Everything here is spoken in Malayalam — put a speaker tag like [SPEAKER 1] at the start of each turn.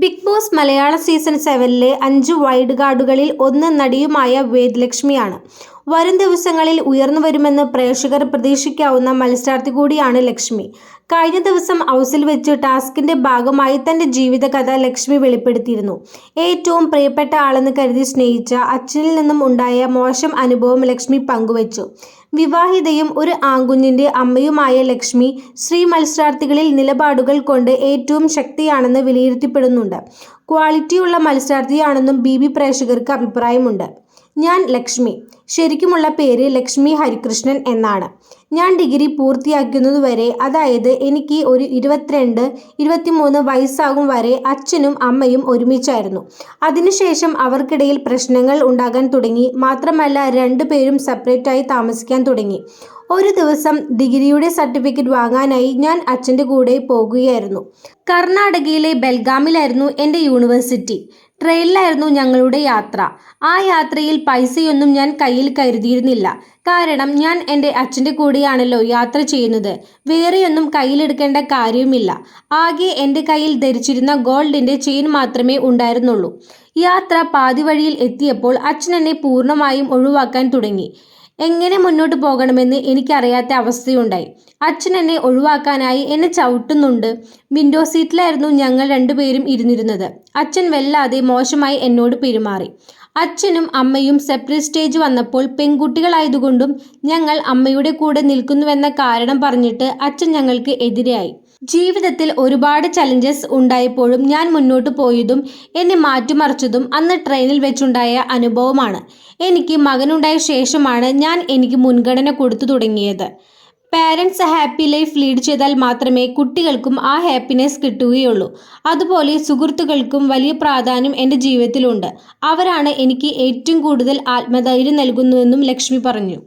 [SPEAKER 1] ബിഗ് ബോസ് മലയാള സീസൺ സെവനിലെ അഞ്ച് വൈഡ് കാർഡുകളിൽ ഒന്ന് നടിയുമായ വേദലക്ഷ്മിയാണ്. വരും ദിവസങ്ങളിൽ ഉയർന്നു വരുമെന്ന് പ്രേക്ഷകർ പ്രതീക്ഷിക്കാവുന്ന മത്സരാർത്ഥി കൂടിയാണ് ലക്ഷ്മി. കഴിഞ്ഞ ദിവസം ഹൗസിൽ വെച്ച് ടാസ്കിന്റെ ഭാഗമായി തന്റെ ജീവിതകഥ ലക്ഷ്മി വെളിപ്പെടുത്തിയിരുന്നു. ഏറ്റവും പ്രിയപ്പെട്ട ആളെന്ന് കരുതി സ്നേഹിച്ച അച്ഛനിൽ നിന്നും ഉണ്ടായ മോശം അനുഭവം ലക്ഷ്മി പങ്കുവച്ചു. വിവാഹിതയും ഒരു ആങ്കുഞ്ഞിന്റെ അമ്മയുമായ ലക്ഷ്മി സ്ത്രീ മത്സരാർത്ഥികളിൽ നിലപാടുകൾ കൊണ്ട് ഏറ്റവും ശക്തിയാണെന്ന് വിലയിരുത്തിപ്പെടുന്നുണ്ട്. ക്വാളിറ്റിയുള്ള മത്സരാർത്ഥിയാണെന്നും ബി ബി പ്രേക്ഷകർക്ക് അഭിപ്രായമുണ്ട്. ഞാൻ ലക്ഷ്മി. ശരിക്കുമുള്ള പേര് ലക്ഷ്മി ഹരികൃഷ്ണൻ എന്നാണ്. ഞാൻ ഡിഗ്രി പൂർത്തിയാക്കുന്നതുവരെ അതായത് എനിക്ക് ഒരു ഇരുപത്തിരണ്ട് ഇരുപത്തിമൂന്ന് വയസ്സാകും വരെ അച്ഛനും അമ്മയും ഒരുമിച്ചായിരുന്നു. അതിനുശേഷം അവർക്കിടയിൽ പ്രശ്നങ്ങൾ ഉണ്ടാകാൻ തുടങ്ങി. മാത്രമല്ല രണ്ടുപേരും സെപ്പറേറ്റായി താമസിക്കാൻ തുടങ്ങി. ഒരു ദിവസം ഡിഗ്രിയുടെ സർട്ടിഫിക്കറ്റ് വാങ്ങാനായി ഞാൻ അച്ഛന്റെ കൂടെ പോകുകയായിരുന്നു. കർണാടകയിലെ ബെൽഗാമിലായിരുന്നു എന്റെ യൂണിവേഴ്സിറ്റി. ട്രെയിനിലായിരുന്നു ഞങ്ങളുടെ യാത്ര. ആ യാത്രയിൽ പൈസയൊന്നും ഞാൻ കയ്യിൽ കരുതിയിരുന്നില്ല. കാരണം ഞാൻ എന്റെ അച്ഛന്റെ കൂടെയാണല്ലോ യാത്ര ചെയ്യുന്നത്. വേറെയൊന്നും കയ്യിലെടുക്കേണ്ട കാര്യവുമില്ല. ആകെ എന്റെ കയ്യിൽ ധരിച്ചിരുന്ന ഗോൾഡിന്റെ ചെയിൻ മാത്രമേ ഉണ്ടായിരുന്നുള്ളൂ. യാത്ര പാതിവഴിയിൽ എത്തിയപ്പോൾ അച്ഛൻ എന്നെ പൂർണമായും ഒഴിവാക്കാൻ തുടങ്ങി. എങ്ങനെ മുന്നോട്ട് പോകണമെന്ന് എനിക്കറിയാത്ത അവസ്ഥയുണ്ടായി. അച്ഛൻ എന്നെ ഒഴിവാക്കാനായി എന്നെ ചവിട്ടുന്നുണ്ട്. വിൻഡോ സീറ്റിലായിരുന്നു ഞങ്ങൾ രണ്ടുപേരും ഇരുന്നിരുന്നത്. അച്ഛൻ വല്ലാതെ മോശമായി എന്നോട് പെരുമാറി. അച്ഛനും അമ്മയും സെപ്പറേറ്റ് സ്റ്റേജ് വന്നപ്പോൾ പെൺകുട്ടികളായതുകൊണ്ടും ഞങ്ങൾ അമ്മയുടെ കൂടെ നിൽക്കുന്നുവെന്ന കാരണം പറഞ്ഞിട്ട് അച്ഛൻ ഞങ്ങൾക്ക് എതിരായി. ജീവിതത്തിൽ ഒരുപാട് ചലഞ്ചസ് ഉണ്ടായപ്പോഴും ഞാൻ മുന്നോട്ട് പോയതും എന്നെ മാറ്റിമറിച്ചതും അന്ന് ട്രെയിനിൽ വെച്ചുണ്ടായ അനുഭവമാണ്. എനിക്ക് മകനുണ്ടായ ശേഷമാണ് ഞാൻ എനിക്ക് മുൻഗണന കൊടുത്തു തുടങ്ങിയത്. പാരൻസ് ഹാപ്പി ലൈഫ് ലീഡ് ചെയ്താൽ മാത്രമേ കുട്ടികൾക്കും ആ ഹാപ്പിനെസ് കിട്ടുകയുള്ളൂ. അതുപോലെ സുഹൃത്തുക്കൾക്കും വലിയ പ്രാധാന്യം എന്റെ ജീവിതത്തിലുണ്ട്. അവരാണ് എനിക്ക് ഏറ്റവും കൂടുതൽ ആത്മധൈര്യം നൽകുന്നുവെന്നും ലക്ഷ്മി പറഞ്ഞു.